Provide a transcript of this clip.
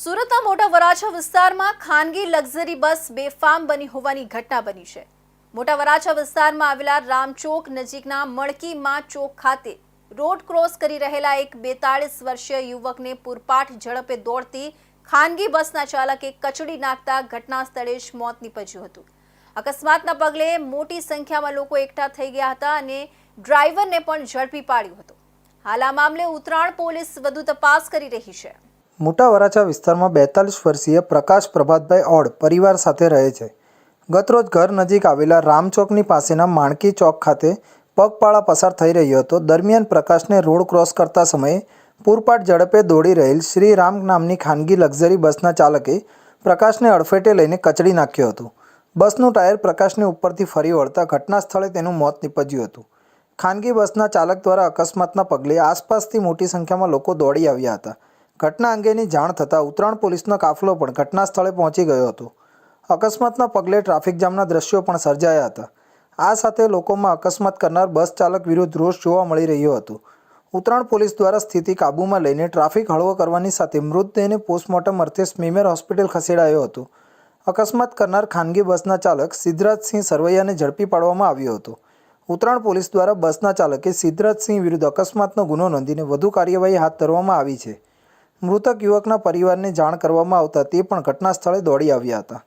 સુરતના મોટા વરાછા વિસ્તારમાં ખાનગી લક્ઝરી બસ બેફામ બની હોવાની ઘટના બની છે. મોટા વરાછા વિસ્તારમાં આવેલા રામચોક નજીકના મણકીમાં ચોક ખાતે રોડ ક્રોસ કરી રહેલા એક બેતાળીસ વર્ષીય યુવકને પૂરપાટ ઝડપે દોડતી ખાનગી બસના ચાલકે કચડી નાખતા ઘટના સ્થળે જ મોત નીપજ્યું હતું. અકસ્માતના પગલે મોટી સંખ્યામાં લોકો એકઠા થઈ ગયા હતા અને ડ્રાઈવરને પણ ઝડપી પાડ્યો હતો. હાલ આ મામલે ઉત્તરાયણ પોલીસ વધુ તપાસ કરી રહી છે. મોટા વરાછા વિસ્તારમાં બેતાલીસ વર્ષીય પ્રકાશ પ્રભાતભાઈ ઓડ પરિવાર સાથે રહે છે. ગતરોજ ઘર નજીક આવેલા રામચોકની પાસેના માણકી ચોક ખાતે પગપાળા પસાર થઈ રહ્યો હતો. દરમિયાન પ્રકાશને રોડ ક્રોસ કરતા સમયે પૂરપાટ ઝડપે દોડી રહેલ શ્રી રામ નામની ખાનગી લક્ઝરી બસના ચાલકે પ્રકાશને અડફેટે લઈને કચડી નાખ્યો હતો. બસનું ટાયર પ્રકાશને ઉપરથી ફરી વળતા ઘટના સ્થળે તેનું મોત નીપજ્યું હતું. ખાનગી બસના ચાલક દ્વારા અકસ્માતના પગલે આસપાસથી મોટી સંખ્યામાં લોકો દોડી આવ્યા હતા. ઘટના અંગેની જાણ થતાં ઉત્તરાયણ પોલીસનો કાફલો પણ ઘટના સ્થળે પહોંચી ગયો હતો. અકસ્માતના પગલે ટ્રાફિક જામના દ્રશ્યો પણ સર્જાયા હતા. આ સાથે લોકોમાં અકસ્માત કરનાર બસ ચાલક વિરુદ્ધ રોષ જોવા મળી રહ્યો હતો. ઉત્તરાયણ પોલીસ દ્વારા સ્થિતિ કાબૂમાં લઈને ટ્રાફિક હળવો કરવાની સાથે મૃતદેહને પોસ્ટમોર્ટમ અર્થે સ્મીમેર હોસ્પિટલ ખસેડાયો હતો. અકસ્માત કરનાર ખાનગી બસના ચાલક સિદ્ધરાજસિંહ સરવૈયાને ઝડપી પાડવામાં આવ્યો હતો. ઉત્તરાયણ પોલીસ દ્વારા બસના ચાલકે સિદ્ધરાજસિંહ વિરુદ્ધ અકસ્માતનો ગુનો નોંધીને વધુ કાર્યવાહી હાથ ધરવામાં આવી છે. મૃતક યુવકના પરિવારને જાણ કરવામાં આવતા તે પણ ઘટના સ્થળે દોડી આવ્યા હતા.